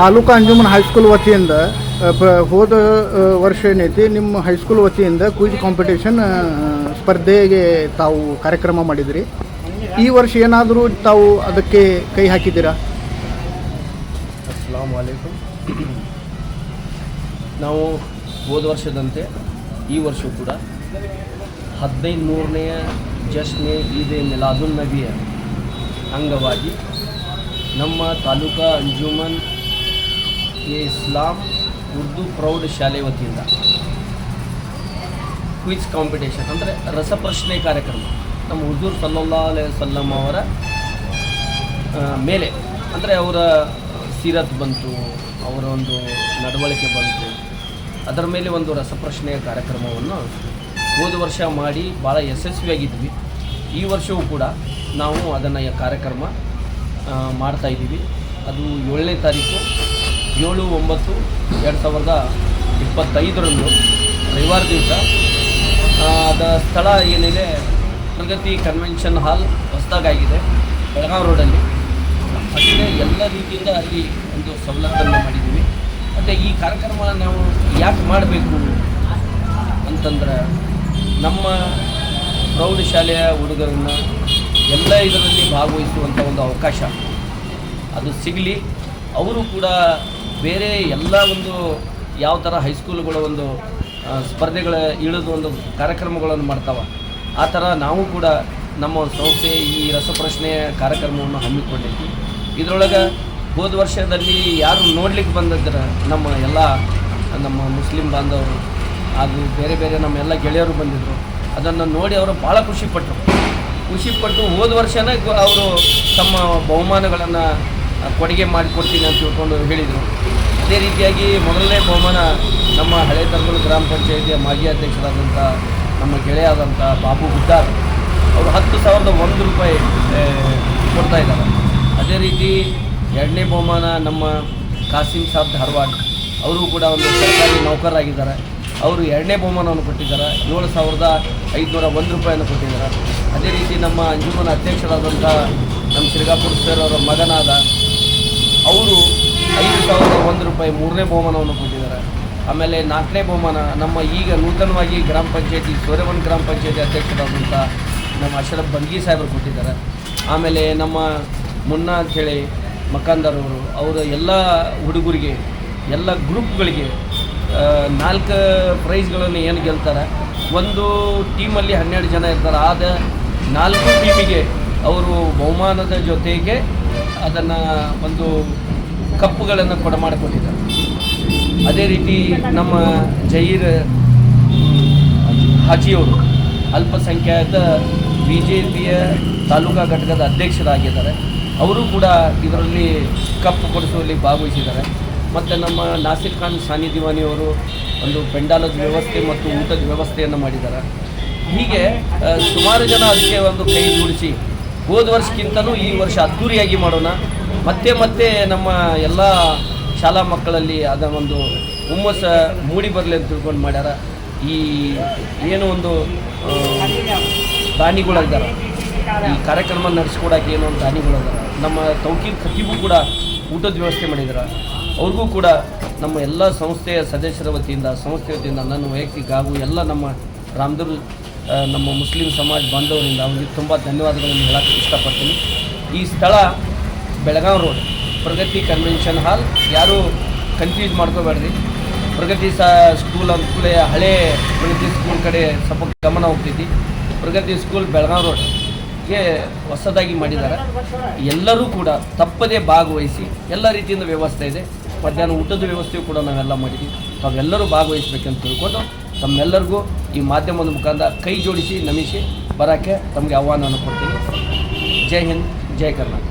Taluk Anjuman high school ವತಿಯಿಂದ ಹೋದ ವರ್ಷ ಏನೈತಿ, ನಿಮ್ಮ ಹೈಸ್ಕೂಲ್ ವತಿಯಿಂದ ಕ್ವಿಜ್ ಕಾಂಪಿಟೇಷನ್ ಸ್ಪರ್ಧೆಗೆ ತಾವು ಕಾರ್ಯಕ್ರಮ ಮಾಡಿದಿರಿ. ಈ ವರ್ಷ ಏನಾದರೂ ತಾವು ಅದಕ್ಕೆ ಕೈ ಹಾಕಿದ್ದೀರಾ? ಅಸ್ಲಾಂ ವಾಲೇಕುಮ್ ನಾವು ಹೋದ ವರ್ಷದಂತೆ, ಈ ವರ್ಷ ಕೂಡ ಹದಿನೈದು ನೂರನೆಯ ಜಶ್ನೆ ಎ ಮಿಲಾದುಲ್ ನಬಿಯ ಅಂಗವಾಗಿ ನಮ್ಮ ತಾಲೂಕಾ ಅಂಜುಮನ್ ಎ ಇಸ್ಲಾಂ ಉರ್ದು ಪ್ರೌಢ ಶಾಲೆ ವತಿಯಿಂದ ಕ್ವಿಜ್ ಕಾಂಪಿಟೇಷನ್ ಅಂದರೆ ರಸಪ್ರಶ್ನೆ ಕಾರ್ಯಕ್ರಮ. ನಮ್ಮ ಹುಜೂರ್ ಸಲ್ಲಲ್ಲಾ ಅಲೈ ವಸಲ್ಲಂ ಅವರ ಮೇಲೆ. ಅಂದರೆ ಅವರ ಸೀರತ್ ಬಂತು, ಅವರ ಒಂದು ನಡವಳಿಕೆ ಬಂತು. ಅದರ ಮೇಲೆ ಒಂದು ರಸಪ್ರಶ್ನೆಯ ಕಾರ್ಯಕ್ರಮವನ್ನು ಹೋದ ವರ್ಷ ಮಾಡಿ ಭಾಳ ಯಶಸ್ವಿಯಾಗಿದ್ವಿ ಈ ವರ್ಷವೂ ಕೂಡ ನಾವು ಅದನ್ನು ಕಾರ್ಯಕ್ರಮ ಮಾಡ್ತಾಯಿದ್ದೀವಿ ಅದು ಏಳನೇ ತಾರೀಕು ಏಳು ಒಂಬತ್ತು ಎರಡು ಸಾವಿರದ ಇಪ್ಪತ್ತೈದರಂದು ರವಿವಾರ ದಿವಸ ಅದ ಸ್ಥಳ ಏನಿದೆ, ಪ್ರಗತಿ ಕನ್ವೆನ್ಷನ್ ಹಾಲ್ ಹೊಸದಾಗಿದೆ ಬೆಳಗಾವಿ ರೋಡಲ್ಲಿ. ಅಲ್ಲಿ ಎಲ್ಲ ರೀತಿಯಿಂದ ಅಲ್ಲಿ ಒಂದು ಸವಲತ್ತನ್ನು ಮಾಡಿದ್ದೀವಿ. ಮತ್ತು ಈ ಕಾರ್ಯಕ್ರಮ ನಾವು ಯಾಕೆ ಮಾಡಬೇಕು ಅಂತಂದ್ರೆ, ನಮ್ಮ ಪ್ರೌಢಶಾಲೆಯ ಹುಡುಗರನ್ನು ಎಲ್ಲ ಇದರಲ್ಲಿ ಭಾಗವಹಿಸುವಂಥ ಒಂದು ಅವಕಾಶ. ಅದು ಸಿಗಲಿ. ಅವರು ಕೂಡ ಬೇರೆ ಎಲ್ಲ ಒಂದು ಯಾವ ಥರ ಹೈಸ್ಕೂಲ್ಗಳ ಒಂದು ಸ್ಪರ್ಧೆಗಳ ಇಳಿದು ಒಂದು ಕಾರ್ಯಕ್ರಮಗಳನ್ನು ಮಾಡ್ತಾವೆ, ಆ ಥರ ನಾವು ಕೂಡ ನಮ್ಮ ಸಂಸ್ಥೆ ಈ ರಸಪ್ರಶ್ನೆಯ ಕಾರ್ಯಕ್ರಮವನ್ನು ಹಮ್ಮಿಕೊಂಡಿದ್ವಿ. ಇದರೊಳಗೆ ಹೋದ ವರ್ಷದಲ್ಲಿ ಯಾರು ನೋಡ್ಲಿಕ್ಕೆ ಬಂದಿದ್ರೆ ನಮ್ಮ ಎಲ್ಲ, ನಮ್ಮ ಮುಸ್ಲಿಂ ಬಾಂಧವರು ಹಾಗೂ ಬೇರೆ ಬೇರೆ ನಮ್ಮ ಎಲ್ಲ ಗೆಳೆಯರು ಬಂದಿದ್ದರು ಅದನ್ನು ನೋಡಿ ಅವರು ಭಾಳ ಖುಷಿಪಟ್ಟರು ಖುಷಿಪಟ್ಟು ಹೋದ ವರ್ಷನೇ ಅವರು ತಮ್ಮ ಬಹುಮಾನಗಳನ್ನು ಕೊಡುಗೆ ಮಾಡಿಕೊಡ್ತೀನಿ ಅಂತ ತಿಳ್ಕೊಂಡು ಹೇಳಿದರು. ಅದೇ ರೀತಿಯಾಗಿ ಮೊದಲನೇ ಬಹುಮಾನ ನಮ್ಮ ಹಳೆ ತರಗಲು ಗ್ರಾಮ ಪಂಚಾಯಿತಿಯ ಮಾಜಿ ಅಧ್ಯಕ್ಷರಾದಂಥ ನಮ್ಮ ಗೆಳೆಯಾದಂಥ ಬಾಬು ಗುದ್ದಾರ್ ಅವರು ಹತ್ತು ಸಾವಿರದ ಒಂದು ರೂಪಾಯಿ ಕೊಡ್ತಾ ಇದ್ದಾರೆ. ಅದೇ ರೀತಿ ಎರಡನೇ ಬಹುಮಾನ ನಮ್ಮ ಕಾಸಿಂ ಸಾಬ್ ಧಾರವಾಡ ಅವರು ಕೂಡ ಒಂದು ಸರ್ಕಾರಿ ನೌಕರರಾಗಿದ್ದಾರೆ. ಅವರು ಎರಡನೇ ಬಹುಮಾನವನ್ನು ಕೊಟ್ಟಿದ್ದಾರೆ. ಏಳು ಸಾವಿರದ ಐದುನೂರ ಒಂದು ರೂಪಾಯಿಯನ್ನು ಕೊಟ್ಟಿದ್ದಾರೆ. ಅದೇ ರೀತಿ ನಮ್ಮ ಅಂಜುಮನ ಅಧ್ಯಕ್ಷರಾದಂಥ ನಮ್ಮ ಶ್ರೀಗಾಪುರ ಸರ್ ಅವರ ಮಗನಾದ, ಅವರು ಐದು ಸಾವಿರದ ಒಂದು ರೂಪಾಯಿ ಮೂರನೇ ಬಹುಮಾನವನ್ನು ಕೊಟ್ಟಿದ್ದಾರೆ. ಆಮೇಲೆ ನಾಲ್ಕನೇ ಬಹುಮಾನ ನಮ್ಮ ಈಗ ನೂತನವಾಗಿ ಗ್ರಾಮ ಪಂಚಾಯತಿ, ಸೋರೆವನ್ ಗ್ರಾಮ ಪಂಚಾಯತಿ ಅಧ್ಯಕ್ಷರಾದಂಥ ನಮ್ಮ ಅಶರಫ್ ಬಂಗಿ ಸಾಹೇಬರು ಕೊಟ್ಟಿದ್ದಾರೆ. ಆಮೇಲೆ ನಮ್ಮ ಮುನ್ನ ಅಂಥೇಳಿ ಮಕಾಂದರ್ ಅವರು ಎಲ್ಲ ಹುಡುಗರಿಗೆ, ಎಲ್ಲ ಗ್ರೂಪ್ಗಳಿಗೆ ನಾಲ್ಕು ಪ್ರೈಸ್ಗಳನ್ನು ಏನು ಗೆಲ್ತಾರೆ? ಒಂದು ಟೀಮಲ್ಲಿ ಹನ್ನೆರಡು ಜನ ಇರ್ತಾರೆ. ಆದ ನಾಲ್ಕು ಟೀಮಿಗೆ ಅವರು ಬಹುಮಾನದ ಜೊತೆಗೆ ಅದನ್ನು ಒಂದು ಕಪ್ಪುಗಳನ್ನು ಕೊಡ ಮಾಡಿಕೊಟ್ಟಿದ್ದಾರೆ ಅದೇ ರೀತಿ ನಮ್ಮ ಜಹೀರ್ ಹಾಜಿಯವರು ಅಲ್ಪಸಂಖ್ಯಾತ ಬಿ ಜೆ ಪಿಯ ತಾಲೂಕಾ ಘಟಕದ ಅಧ್ಯಕ್ಷರಾಗಿದ್ದಾರೆ. ಅವರು ಕೂಡ ಇದರಲ್ಲಿ ಕಪ್ಪು ಕೊಡಿಸುವಲ್ಲಿ ಭಾಗವಹಿಸಿದ್ದಾರೆ. ಮತ್ತು ನಮ್ಮ ನಾಸಿರ್ ಖಾನ್ ಸಾನಿ ದಿವಾನಿಯವರು ಒಂದು ಪೆಂಡಾಲದ ವ್ಯವಸ್ಥೆ ಮತ್ತು ಊಟದ ವ್ಯವಸ್ಥೆಯನ್ನು ಮಾಡಿದ್ದಾರೆ. ಹೀಗೆ ಸುಮಾರು ಜನ ಅದಕ್ಕೆ ಒಂದು ಕೈ ಜೋಡಿಸಿ ಹೋದ ವರ್ಷಕ್ಕಿಂತಲೂ ಈ ವರ್ಷ ಅದ್ಧೂರಿಯಾಗಿ ಮಾಡೋಣ. ಮತ್ತೆ ಮತ್ತೆ ನಮ್ಮ ಎಲ್ಲ ಶಾಲಾ ಮಕ್ಕಳಲ್ಲಿ ಅದ ಒಂದು ಹುಮ್ಮಸ್ಸ ಮೂಡಿ ಬರಲಿ ಅಂತ ತಿಳ್ಕೊಂಡು ಮಾಡ್ಯಾರ. ಈ ಏನು ಒಂದು ಆ, ದಾನಿಗಳಿದ್ದಾರೆ ಈ ಕಾರ್ಯಕ್ರಮ ನಡೆಸ್ಕೊಡಕ್ಕೆ ಏನೋ ಒಂದು ದಾನಿಗಳಿದ್ದಾರೆ ನಮ್ಮ ತೌಕೀರ್ ಖತೀಬು ಕೂಡ ಊಟದ ವ್ಯವಸ್ಥೆ ಮಾಡಿದ್ದಾರೆ ಅವ್ರಿಗೂ ಕೂಡ ನಮ್ಮ ಎಲ್ಲ ಸಂಸ್ಥೆಯ ಸದಸ್ಯರ ವತಿಯಿಂದ ಸಂಸ್ಥೆ ವತಿಯಿಂದ ನನ್ನ ವೈಯಕ್ತಿಕ ಹಾಗೂ ಎಲ್ಲ ನಮ್ಮ ರಾಮದುರ್ ಆ, ನಮ್ಮ ಮುಸ್ಲಿಂ ಸಮಾಜ ಬಾಂಧವರಿಂದ ಅವರಿಗೆ ತುಂಬ ಧನ್ಯವಾದಗಳನ್ನು ಹೇಳಕ್ಕೆ ಇಷ್ಟಪಡ್ತೀನಿ. ಈ ಸ್ಥಳ Belagavi road, Pragati convention hall. ಯಾರೂ ಕನ್ಫ್ಯೂಸ್ ಮಾಡ್ಕೋಬೇಡ್ರಿ. ಪ್ರಗತಿ ಸ ಸ್ಕೂಲ್ ಅಂದ್ಕೂಲೆ ಹಳೆ ಪ್ರಗತಿ ಸ್ಕೂಲ್ ಕಡೆ ಸ್ವಲ್ಪ ಗಮನ ಹೋಗ್ತೈತಿ. ಪ್ರಗತಿ ಸ್ಕೂಲ್ ಬೆಳಗಾವಿ ರೋಡ್ಗೆ ಹೊಸದಾಗಿ ಮಾಡಿದ್ದಾರೆ. ಎಲ್ಲರೂ ಕೂಡ ತಪ್ಪದೇ ಭಾಗವಹಿಸಿ ಎಲ್ಲ ರೀತಿಯಿಂದ ವ್ಯವಸ್ಥೆ ಇದೆ. ಮಧ್ಯಾಹ್ನ ಊಟದ ವ್ಯವಸ್ಥೆಯು ಕೂಡ ನಾವೆಲ್ಲ ಮಾಡಿದ್ದೀವಿ ತಾವೆಲ್ಲರೂ ಭಾಗವಹಿಸ್ಬೇಕಂತ ತಿಳ್ಕೊಂಡು ತಮ್ಮೆಲ್ಲರಿಗೂ ಈ ಮಾಧ್ಯಮದ ಮುಖಾಂತರ ಕೈ ಜೋಡಿಸಿ ನಮಿಸಿ ಬರೋಕ್ಕೆ ತಮಗೆ ಆಹ್ವಾನವನ್ನು ಕೊಡ್ತೀನಿ. ಜೈ ಹಿಂದ್ ಜೈ ಕರ್ನಾಟಕ.